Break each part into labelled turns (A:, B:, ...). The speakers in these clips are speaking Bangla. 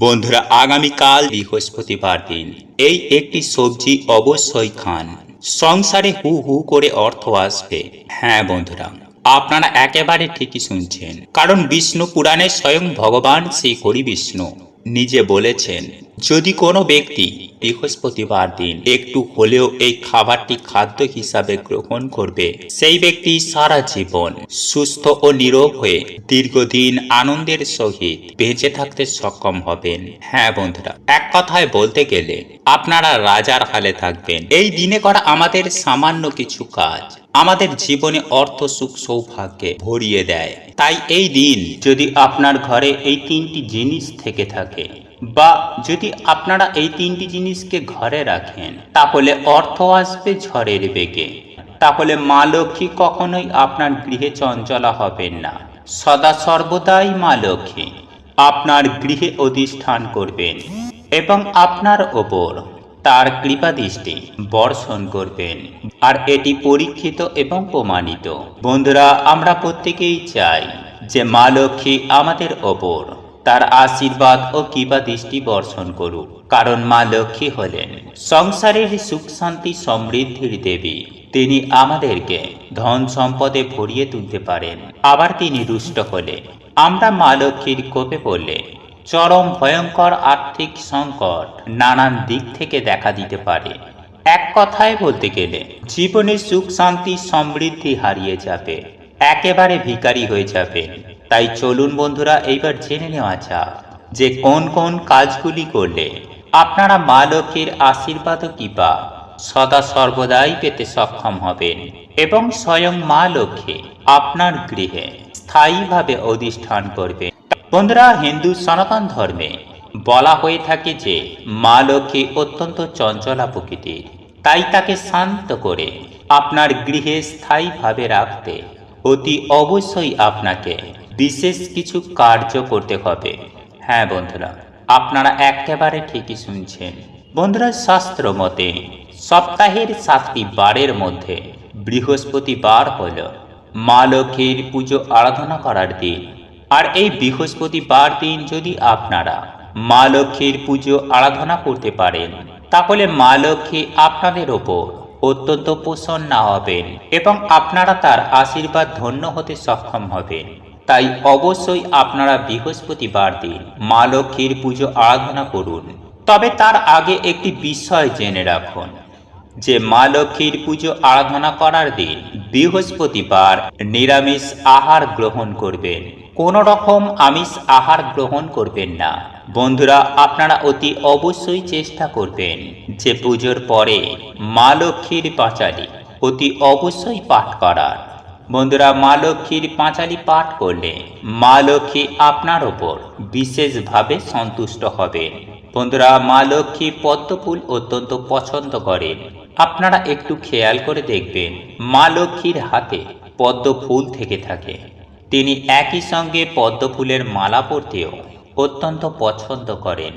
A: বন্ধুরা, আগামীকাল বৃহস্পতিবার দিন। এই একটি সবজি অবশ্যই খান। সংসারে হু হু করে অর্থ আসবে। হ্যাঁ বন্ধুরা, আপনারা একেবারে ঠিকই শুনছেন। কারণ বিষ্ণু পুরাণে স্বয়ং ভগবান শ্রী হরি বিষ্ণু নিজে বলেছেন, যদি কোনো ব্যক্তি বৃহস্পতিবার দিন। একটু হলেও এই খাবারটি খাদ্য হিসাবে গ্রহণ করবে। সেই ব্যক্তি সারা জীবন সুস্থ ও নিরোগ হয়ে দীর্ঘদিন আনন্দের সহিত বেঁচে থাকতে সক্ষম হবেন। হ্যাঁ বন্ধুরা, এক কথায় বলতে গেলে আপনারা রাজার হালে থাকবেন। এই দিনে করা আমাদের সামান্য কিছু কাজ আমাদের জীবনে অর্থ, সুখ, সৌভাগ্যে ভরিয়ে দেয়। তাই এই দিন যদি আপনার ঘরে এই তিনটি জিনিস থেকে থাকে বা যদি আপনারা এই তিনটি জিনিসকে ঘরে রাখেন, তাহলে অর্থ আসবে ঝড়ের বেগে। তাহলে মা লক্ষ্মী কখনোই আপনার গৃহে চঞ্চলা হবেন না। সদা সর্বদাই মা লক্ষ্মী আপনার গৃহে অধিষ্ঠান করবেন এবং আপনার ওপর তার কৃপা দৃষ্টি বর্ষণ করবেন। আর এটি পরীক্ষিত এবং প্রমাণিত। বন্ধুরা, আমরা প্রত্যেকেই চাই যে মা লক্ষ্মী আমাদের ওপর তার আশীর্বাদ ও কিবা দৃষ্টি বর্ষণ করুক। কারণ মা লক্ষ্মী হলেন সংসারের সুখ, শান্তি, সমৃদ্ধির দেবী। তিনি আমাদেরকে ধন সম্পদে ভরিয়ে তুলতে পারেন। আবার তিনি রুষ্ট হলে আমরা মা লক্ষ্মীর কোপে পড়লে চরম ভয়ঙ্কর আর্থিক সংকট নানান দিক থেকে দেখা দিতে পারে। এক কথায় বলতে গেলে জীবনে সুখ, শান্তি, সমৃদ্ধি হারিয়ে যাবে। একেবারে ভিখারি হয়ে যাবে তাই চলুন বন্ধুরা, এইবার জেনে নেওয়া যাক যে কোন কোন কাজগুলি করলে আপনারা মা লক্ষ্মীর আশীর্বাদ কৃপা সদা সর্বদাই পেতে সক্ষম হবেন এবং স্বয়ং মা লক্ষ্মী আপনার গৃহে স্থায়ীভাবে অধিষ্ঠান করবে বন্ধুরা, হিন্দু সনাতন ধর্মে বলা হয়ে থাকে যে মা লক্ষ্মী অত্যন্ত চঞ্চলা প্রকৃতির। তাই তাকে শান্ত করে আপনার গৃহে স্থায়ীভাবে রাখতে অতি অবশ্যই আপনাকে বিশেষ কিছু কার্য করতে হবে। হ্যাঁ বন্ধুরা, আপনারা একেবারে ঠিকই শুনছেন। বন্ধুরা, শাস্ত্র মতে, সপ্তাহের সাতটি বারের মধ্যে বৃহস্পতিবার হল মা লক্ষ্মীর পুজো আরাধনা করার দিন। আর এই বৃহস্পতিবার দিন যদি আপনারা মা লক্ষ্মীর পুজো আরাধনা করতে পারেন, তাহলে মা লক্ষ্মী আপনাদের ওপর অত্যন্ত প্রসন্ন হবেন এবং আপনারা তার আশীর্বাদ ধন্য হতে সক্ষম হবেন। তাই অবশ্যই আপনারা বৃহস্পতিবার দিন মা লক্ষ্মীর পুজো আরাধনা করুন। তবে তার আগে একটি বিষয় জেনে রাখুন, যে মা লক্ষ্মীর পুজো আরাধনা করার দিন বৃহস্পতিবার নিরামিষ আহার গ্রহণ করবেন। কোন রকম আমিষ আহার গ্রহণ করবেন না। বন্ধুরা, আপনারা অতি অবশ্যই চেষ্টা করবেন যে পুজোর পরে মা লক্ষ্মীর পাঁচালি অতি অবশ্যই পাঠ করার। বন্ধুরা, মা লক্ষ্মীর পাঁচালি পাঠ করলে মা লক্ষ্মী আপনার ওপর বিশেষভাবে সন্তুষ্ট হবেন বন্ধুরা, মা লক্ষ্মী পদ্মফুল অত্যন্ত পছন্দ করেন। আপনারা একটু খেয়াল করে দেখবেন, মা লক্ষ্মীর হাতে পদ্ম ফুল থেকে থাকে। তিনি একই সঙ্গে পদ্ম ফুলের মালা পরতেও অত্যন্ত পছন্দ করেন।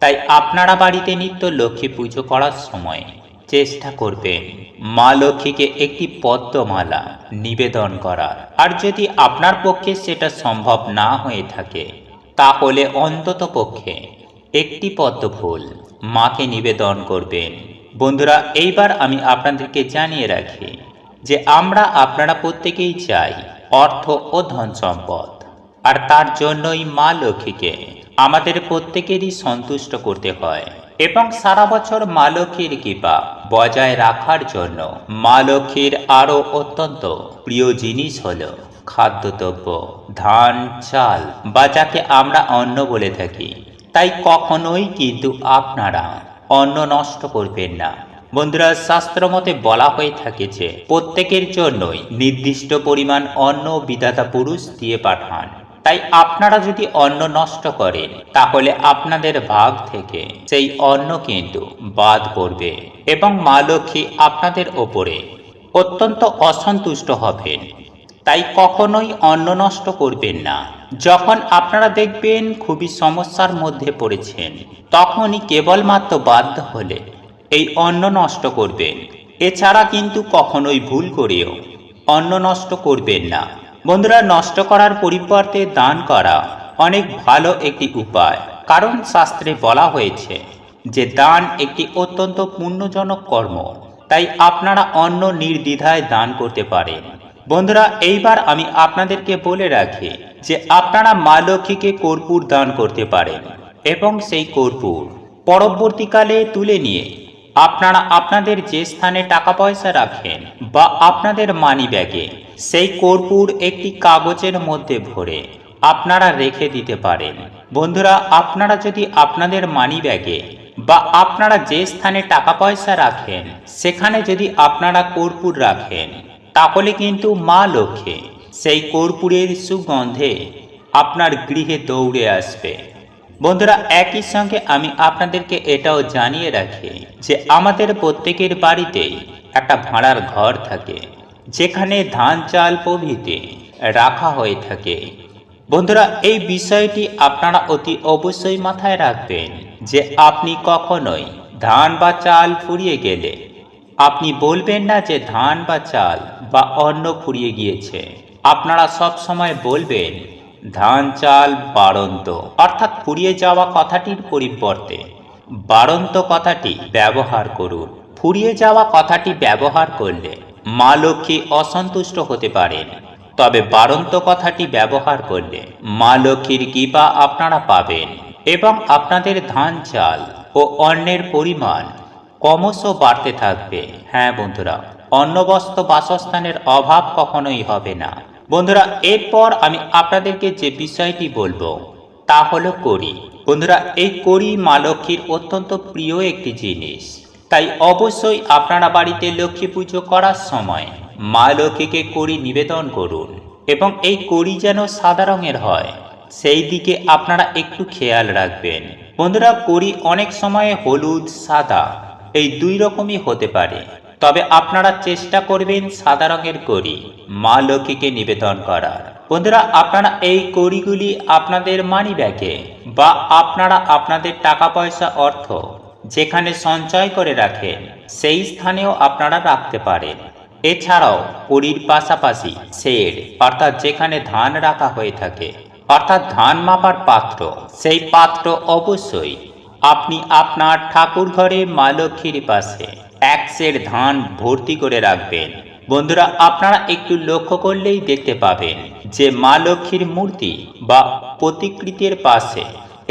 A: তাই আপনারা বাড়িতে নিত্য লক্ষ্মী পুজো করার সময় চেষ্টা করবেন মা লক্ষ্মীকে একটি পদ্মমালা নিবেদন করার। আর যদি আপনার পক্ষে সেটা সম্ভব না হয়ে থাকে, তাহলে অন্তত পক্ষে একটি পদ্ম ফুল মাকে নিবেদন করবেন। বন্ধুরা, এইবার আমি আপনাদেরকে জানিয়ে রাখি যে আমরা আপনারা প্রত্যেকেই চাই অর্থ ও ধন সম্পদ। আর তার জন্যই মা লক্ষ্মীকে আমাদের প্রত্যেকেরই সন্তুষ্ট করতে হয়। এবং সারা বছর মা কৃপা বজায় রাখার জন্য মা আরও অত্যন্ত প্রিয় জিনিস হল খাদ্যদ্রব্য, ধান, চাল, বা যাকে আমরা অন্ন বলে থাকি। তাই কখনোই কিন্তু আপনারা অন্ন নষ্ট করবেন না। বন্ধুরা, শাস্ত্র মতে বলা হয়ে থাকে যে, প্রত্যেকের জন্যই নির্দিষ্ট পরিমাণ অন্ন বিধাতা পুরুষ দিয়ে পাঠান। তাই আপনারা যদি অন্ন নষ্ট করেন, তাহলে আপনাদের ভাগ থেকে সেই অন্ন কিন্তু বাদ পড়বে এবং মা লক্ষ্মী আপনাদের ওপরে অত্যন্ত অসন্তুষ্ট হবেন। তাই কখনোই অন্ন নষ্ট করবেন না। যখন আপনারা দেখবেন খুবই সমস্যার মধ্যে পড়েছেন, তখনই কেবলমাত্র বাধ্য হলে এই অন্ন নষ্ট করবেন। এছাড়া কিন্তু কখনোই ভুল করেও অন্ন নষ্ট করবেন না। বন্ধুরা, নষ্ট করার পরিবর্তে দান করা অনেক ভালো একটি উপায়। কারণ শাস্ত্রে বলা হয়েছে যে দান একটি অত্যন্ত পুণ্যজনক কর্ম, তাই আপনারা অন্য নির্দ্বিধায় দান করতে পারেন। বন্ধুরা, এইবার আমি আপনাদেরকে বলে রাখি যে আপনারা মা লক্ষ্মীকে কর্পূর দান করতে পারেন এবং সেই কর্পূর পরবর্তীকালে তুলে নিয়ে আপনারা আপনাদের যে স্থানে টাকা পয়সা রাখেন বা আপনাদের মানি ব্যাগে সেই কর্পূর একটি কাগজের মধ্যে ভরে আপনারা রেখে দিতে পারেন। বন্ধুরা, আপনারা যদি আপনাদের মানি ব্যাগে বা আপনারা যে স্থানে টাকা পয়সা রাখেন, সেখানে যদি আপনারা কর্পূর রাখেন, তাহলে কিন্তু মা লক্ষ্মী সেই কর্পূরের সুগন্ধে আপনার গৃহে দৌড়ে আসবে। বন্ধুরা, একই সঙ্গে আমি আপনাদেরকে এটাও জানিয়ে রাখি যে আমাদের প্রত্যেকের বাড়িতেই একটা ভাড়ার ঘর থাকে, যেখানে ধান চাল প্রভৃতি রাখা হয়ে থাকে। বন্ধুরা, এই বিষয়টি আপনারা অতি অবশ্যই মাথায় রাখবেন যে আপনি কখনোই ধান বা চাল ফুরিয়ে গেলে আপনি বলবেন না যে ধান বা চাল বা অন্ন ফুরিয়ে গিয়েছে। আপনারা সব সময় বলবেন ধান চাল বাড়ন্ত। অর্থাৎ ফুরিয়ে যাওয়া কথাটির পরিবর্তে বাড়ন্ত কথাটি ব্যবহার করুন। ফুরিয়ে যাওয়া কথাটি ব্যবহার করলে মা লক্ষ্মী অসন্তুষ্ট হতে পারেন। তবে বাড়ন্ত কথাটি ব্যবহার করলে মা লক্ষ্মীর কৃপা আপনারা পাবেন এবং আপনাদের ধান চাল ও অন্নের পরিমাণ ক্রমশ বাড়তে থাকবে। হ্যাঁ বন্ধুরা অন্নবস্ত্র বাসস্থানের অভাব কখনোই হবে না। বন্ধুরা, এরপর আমি আপনাদেরকে যে বিষয়টি বলব, তা হলো করি বন্ধুরা, এই করি মা লক্ষ্মীর অত্যন্ত প্রিয় একটি জিনিস। তাই অবশ্যই আপনারা বাড়িতে লক্ষ্মী পুজো করার সময় মা লক্ষ্মীকে করি নিবেদন করুন এবং এই করি যেন সাদা রঙের হয়, সেই দিকে আপনারা একটু খেয়াল রাখবেন। বন্ধুরা করি অনেক সময় হলুদ, সাদা, এই দুই রকমই হতে পারে। তবে আপনারা চেষ্টা করবেন সাদা রঙের করি মা লক্ষ্মীকে নিবেদন করার। বন্ধুরা, আপনারা এই কড়িগুলি আপনাদের মানি ব্যাগে বা আপনারা আপনাদের টাকা পয়সা অর্থ যেখানে সঞ্চয় করে রাখেন, সেই স্থানেও আপনারা রাখতে পারেন। এছাড়াও কড়ির পাশাপাশি শেড অর্থাৎ যেখানে ধান রাখা হয়ে থাকে, অর্থাৎ ধান মাপার পাত্র, সেই পাত্র অবশ্যই আপনি আপনার ঠাকুর ঘরে মা লক্ষ্মীর পাশে এক সের ধান ভর্তি করে রাখবেন। বন্ধুরা, আপনারা একটু লক্ষ্য করলেই দেখতে পাবেন যে মা লক্ষ্মীর মূর্তি বা প্রতিকৃতির পাশে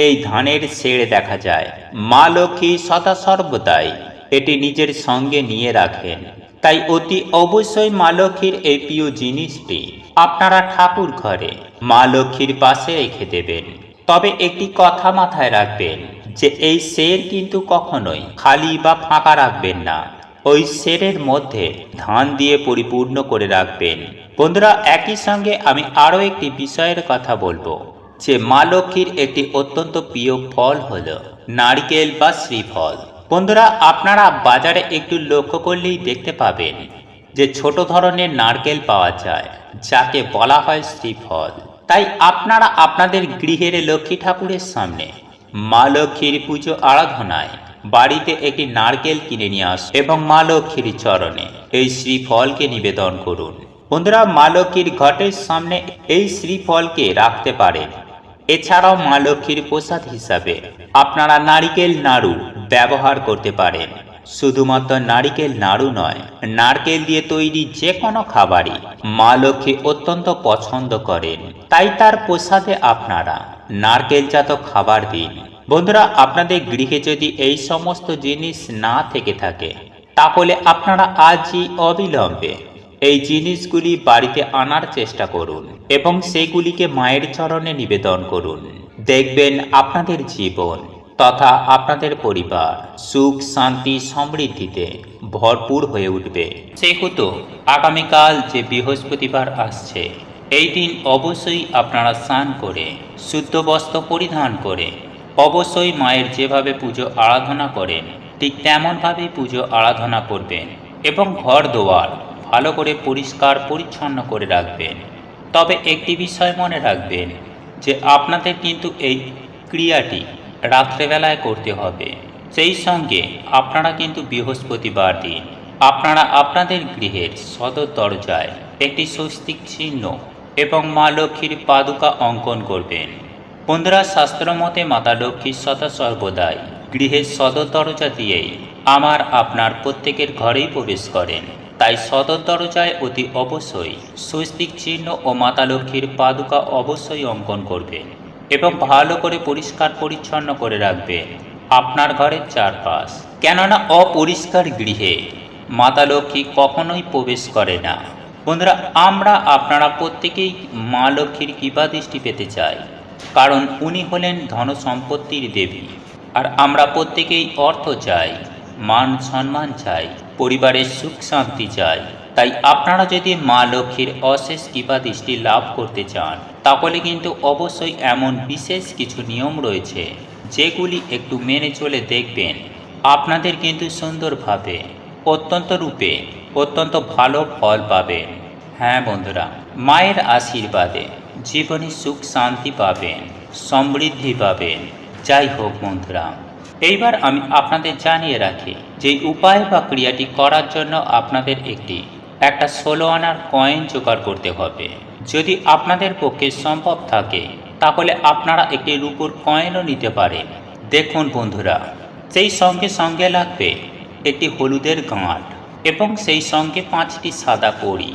A: এই ধানের শেড় দেখা যায়। মা লক্ষ্মী সদা সর্বদাই এটি নিজের সঙ্গে নিয়ে রাখেন। তাই অতি অবশ্যই মা লক্ষ্মীর এই প্রিয় জিনিসটি আপনারা ঠাকুর ঘরে মা লক্ষ্মীর পাশে রেখে দেবেন। তবে একটি কথা মাথায় রাখবেন যে এই শের কিন্তু কখনোই খালি বা ফাঁকা রাখবেন না। ওই শেরের মধ্যে ধান দিয়ে পরিপূর্ণ করে রাখবেন। বন্ধুরা, একই সঙ্গে আমি আরও একটি বিষয়ের কথা বলব, যে মা লক্ষ্মীর একটি অত্যন্ত প্রিয় ফল হলো নারকেল বা শ্রীফল। বন্ধুরা, আপনারা বাজারে একটু লক্ষ্য করলেই দেখতে পাবেন যে ছোট ধরনের নারকেল পাওয়া যায়, যাকে বলা হয় শ্রীফল। তাই আপনারা আপনাদের গৃহের লক্ষ্মী ঠাকুরের সামনে মা লক্ষ্মীর পুজো আরাধনায় বাড়িতে একটি নারকেল কিনে নিয়ে আস এবং মা লক্ষ্মীর চরণে এই শ্রীফলকে নিবেদন করুন। বন্ধুরা, মা লক্ষ্মীর ঘটের সামনে এই শ্রীফলকে রাখতে পারেন। এছাড়াও মা লক্ষ্মীর প্রসাদ হিসাবে আপনারা নারিকেল নাড়ু ব্যবহার করতে পারেন। শুধুমাত্র নারিকেল নাড়ু নয়, নারকেল দিয়ে তৈরি যে কোনো খাবারই মা লক্ষ্মী অত্যন্ত পছন্দ করেন। তাই তার প্রসাদে আপনারা নারকেলজাত খাবার দিন। বন্ধুরা, আপনাদের গৃহে যদি এই সমস্ত জিনিস না থেকে থাকে, তাহলে আপনারা আজই অবিলম্বে এই জিনিসগুলি বাড়িতে আনার চেষ্টা করুন এবং সেগুলিকে মায়ের চরণে নিবেদন করুন। দেখবেন আপনাদের জীবন তথা আপনাদের পরিবার সুখ, শান্তি, সমৃদ্ধিতে ভরপুর হয়ে উঠবে। সেহেতু আগামীকাল যে বৃহস্পতিবার আসছে এই দিন অবশ্যই আপনারা স্নান করে, শুদ্ধ বস্ত্র পরিধান করে, অবশ্যই মায়ের যেভাবে পুজো আরাধনা করেন, ঠিক তেমনভাবেই পুজো আরাধনা করবেন এবং ঘর দোয়ার ভালো করে পরিষ্কার পরিচ্ছন্ন করে রাখবেন। তবে একটি বিষয় মনে রাখবেন যে আপনাদের কিন্তু এই ক্রিয়াটি রাত্রেবেলায় করতে হবে। সেই সঙ্গে আপনারা কিন্তু বৃহস্পতিবার দিন, আপনারা আপনাদের গৃহের সদর দরজায় একটি স্বস্তিক চিহ্ন এবং মা লক্ষ্মীর পাদুকা অঙ্কন করবেন। বন্ধুরা শাস্ত্র মতে মাতা লক্ষ্মীর সদা সর্বদাই গৃহের সদর দরজা দিয়েই আমার আপনার প্রত্যেকের ঘরেই প্রবেশ করেন। তাই সদর দরজায় অতি অবশ্যই স্বস্তিক চিহ্ন ও মাতা লক্ষ্মীর পাদুকা অবশ্যই অঙ্কন করবেন এবং ভালো করে পরিষ্কার পরিচ্ছন্ন করে রাখবেন আপনার ঘরের চারপাশ। কেননা, অপরিষ্কার গৃহে মাতা লক্ষ্মী কখনোই প্রবেশ করে না। বন্ধুরা, আমরা আপনারা প্রত্যেকেই মা লক্ষ্মীর কৃপা দৃষ্টি পেতে চাই, কারণ উনি হলেন ধন সম্পত্তির দেবী। আর আমরা প্রত্যেকেই অর্থ চাই, মান সম্মান চাই, পরিবারের সুখ শান্তি চাই। তাই আপনারা যদি মা লক্ষ্মীর অশেষ কৃপা দৃষ্টি লাভ করতে চান, তাহলে কিন্তু অবশ্যই এমন বিশেষ কিছু নিয়ম রয়েছে, যেগুলি একটু মেনে চলে দেখবেন। আপনাদের কিন্তু সুন্দরভাবে অত্যন্ত রূপে অত্যন্ত ভালো ফল পাবেন হ্যাঁ বন্ধুরা, মায়ের আশীর্বাদে জীবনে সুখ শান্তি পাবেন, সমৃদ্ধি পাবেন। যাই হোক বন্ধুরা, এইবার আমি আপনাদের জানিয়ে রাখি যে উপায় বা ক্রিয়াটি করার জন্য আপনাদের একটি, একটা ষোলো আনার কয়েন জোগাড় করতে হবে। যদি আপনাদের পক্ষে সম্ভব থাকে, তাহলে আপনারা একটি রূপোর কয়েনও নিতে পারেন। দেখুন বন্ধুরা, সেই সঙ্গে সঙ্গে লাগবে একটি হলুদের গাঁট এবং সেই সঙ্গে পাঁচটি সাদা কড়ি।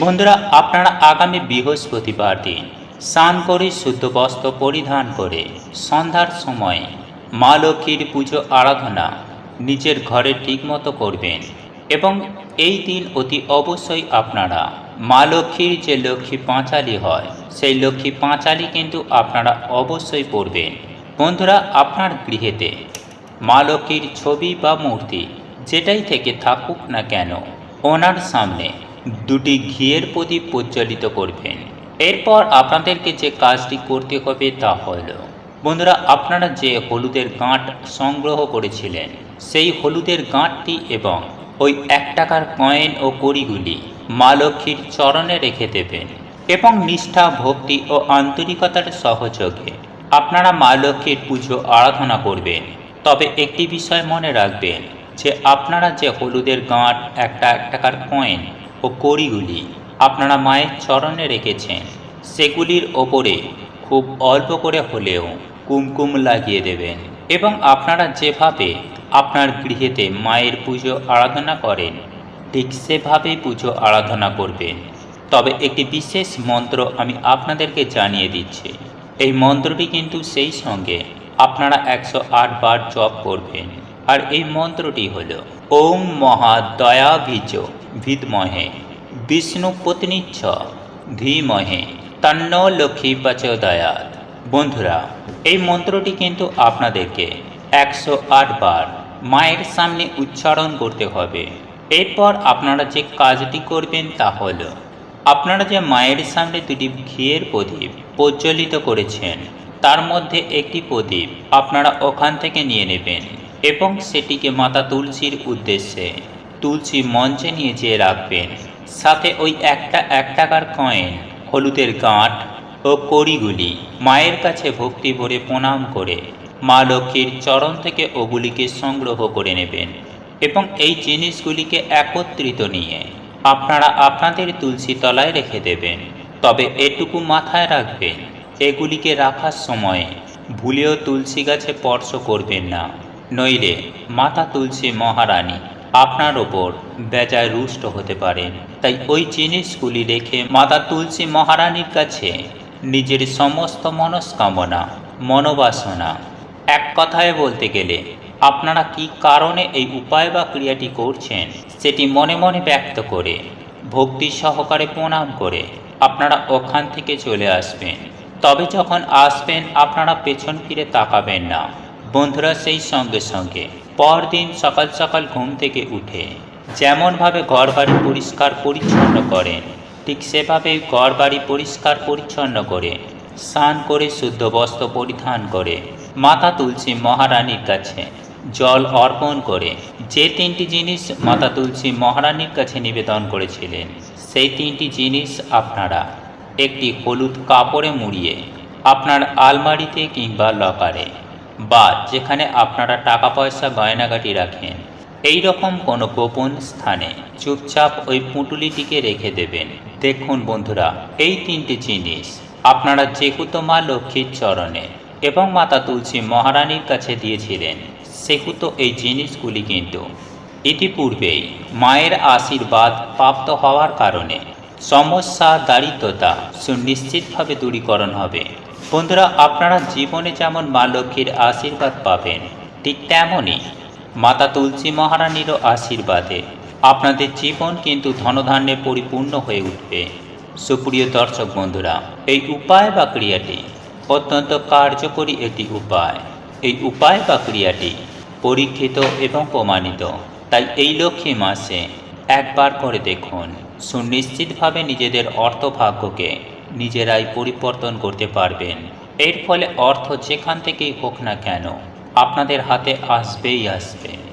A: বন্ধুরা, আপনারা আগামী বৃহস্পতিবার দিন স্নান করে শুদ্ধ বস্ত্র পরিধান করে সন্ধ্যার সময় মা লক্ষ্মীর পুজো আরাধনা নিজের ঘরে ঠিকমতো করবেন এবং এই দিন অতি অবশ্যই আপনারা মা লক্ষ্মীর যে লক্ষ্মী পাঁচালি হয়, সেই লক্ষ্মী পাঁচালি কিন্তু আপনারা অবশ্যই পড়বেন। বন্ধুরা, আপনার গৃহেতে মা লক্ষ্মীর ছবি বা মূর্তি, যেটাই থেকে থাকুক না কেন, ওনার সামনে দুটি ঘিয়ের প্রদীপ প্রজ্বলিত করবেন। এরপর আপনাদেরকে যে কাজটি করতে হবে তা হল, বন্ধুরা, আপনারা যে হলুদের গাঁট সংগ্রহ করেছিলেন, সেই হলুদের গাঁটটি এবং ওই এক টাকার কয়েন ও কড়িগুলি মা লক্ষ্মীর চরণে রেখে দেবেন এবং নিষ্ঠা, ভক্তি ও আন্তরিকতার সহযোগে আপনারা মা লক্ষ্মীর পুজো আরাধনা করবেন। তবে একটি বিষয় মনে রাখবেন যে আপনারা যে হলুদের গাঁট, একটা এক টাকার কয়েন ও কড়িগুলি আপনারা মায়ের চরণে রেখেছেন, সেগুলির ওপরে খুব অল্প করে হলেও কুমকুম লাগিয়ে দেবেন এবং আপনারা যেভাবে আপনার গৃহেতে মায়ের পুজো আরাধনা করেন, ঠিক সেভাবেই পুজো আরাধনা করবেন। তবে একটি বিশেষ মন্ত্র আমি আপনাদেরকে জানিয়ে দিচ্ছি। এই মন্ত্রটি কিন্তু সেই সঙ্গে আপনারা একশো আট বার জপ করবেন। আর এই মন্ত্রটি হল, ওম মহা মহাদয়াভিজ ভিদমহে, বিষ্ণু পত্নীচ্ছ ধীমহে, তন্ন লক্ষ্মী প্রচোদয়াত বন্ধুরা, এই মন্ত্রটি কিন্তু আপনাদেরকে একশো আট বার মায়ের সামনে উচ্চারণ করতে হবে। এরপর আপনারা যে কাজটি করবেন তা হল, আপনারা যে মায়ের সামনে দুটি ঘিয়ের প্রদীপ প্রজ্বলিত করেছেন তার মধ্যে একটি প্রদীপ আপনারা ওখান থেকে নিয়ে নেবেন এবং সেটিকে মাতা তুলসীর উদ্দেশ্যে তুলসী মঞ্চে নিয়ে যেয়ে রাখবেন। সাথে ওই একটা এক টাকার কয়েন হলুদের গাঁট ও কড়িগুলি মায়ের কাছে ভক্তি ভরে প্রণাম করে মা লক্ষ্মীর চরণ থেকে ওগুলিকে সংগ্রহ করে নেবেন এবং এই জিনিসগুলিকে একত্রিত নিয়ে আপনারা আপনাদের তুলসী তলায় রেখে দেবেন। তবে এটুকু মাথায় রাখবেন এগুলিকে রাখার সময়ে ভুলেও তুলসী গাছে স্পর্শ করবেন না। নইলে মাতা তুলসী মহারানী আপনার ওপর বেজায় রুষ্ট হতে পারেন। তাই ওই জিনিসগুলি রেখে মাতা তুলসী মহারানীর কাছে নিজের সমস্ত মনস্কামনা, মনোবাসনা, এক কথায় বলতে গেলে আপনারা কি কারণে এই উপায় বা ক্রিয়াটি করছেন সেটি মনে মনে ব্যক্ত করে, ভক্তি সহকারে প্রণাম করে আপনারা ওখান থেকে চলে আসবেন। তবে যখন আসবেন, আপনারা পেছন ফিরে তাকাবেন না। বন্ধুরা, সেই সঙ্গে সঙ্গে, পরদিন সকাল সকাল ঘুম থেকে উঠে যেমনভাবে ঘর বাড়ি পরিষ্কার পরিচ্ছন্ন করেন, ঠিক সেভাবেই ঘর বাড়ি পরিষ্কার পরিচ্ছন্ন করে, স্নান করে শুদ্ধ বস্ত্র পরিধান করে মাতা তুলসী মহারানীর কাছে জল অর্পণ করে, যে তিনটি জিনিস মাতা তুলসী মহারানীর কাছে নিবেদন করেছিলেন, সেই তিনটি জিনিস আপনারা একটি হলুদ কাপড়ে মুড়িয়ে আপনার আলমারিতে কিংবা লকারে বা যেখানে আপনারা টাকা পয়সা গয়নাগাটি রাখেন এই রকম কোনো গোপন স্থানে চুপচাপ ওই পুঁটুলিটিকে রেখে দেবেন। দেখুন বন্ধুরা, এই তিনটি জিনিস আপনারা মা লক্ষ্মীর চরণে এবং মাতা তুলসী মহারানীর কাছে দিয়েছিলেন। সেহেতু এই জিনিসগুলি কিন্তু ইতিপূর্বেই মায়ের আশীর্বাদ প্রাপ্ত হওয়ার কারণে সমস্যা দারিদ্রতা সুনিশ্চিতভাবে দূরীকরণ হবে। বন্ধুরা, আপনারা জীবনে যেমন মা লক্ষ্মীর আশীর্বাদ পাবেন, ঠিক তেমনই মাতা তুলসী মহারানীরও আশীর্বাদে আপনাদের জীবন কিন্তু ধনধান্যে পরিপূর্ণ হয়ে উঠবে। সুপ্রিয় দর্শক বন্ধুরা, এই উপায় বা ক্রিয়াটি অত্যন্ত কার্যকরী একটি উপায়। এই উপায় বা ক্রিয়াটি পরীক্ষিত এবং প্রমাণিত। তাই এই লক্ষ্মী মাসে একবার করে দেখুন। সুনিশ্চিতভাবে নিজেদের অর্থভাগ্যকে নিজেরাই পরিবর্তন করতে পারবেন। এর ফলে অর্থ যেখান থেকেই হোক না কেন, আপনাদের হাতে আসবেই আসবে।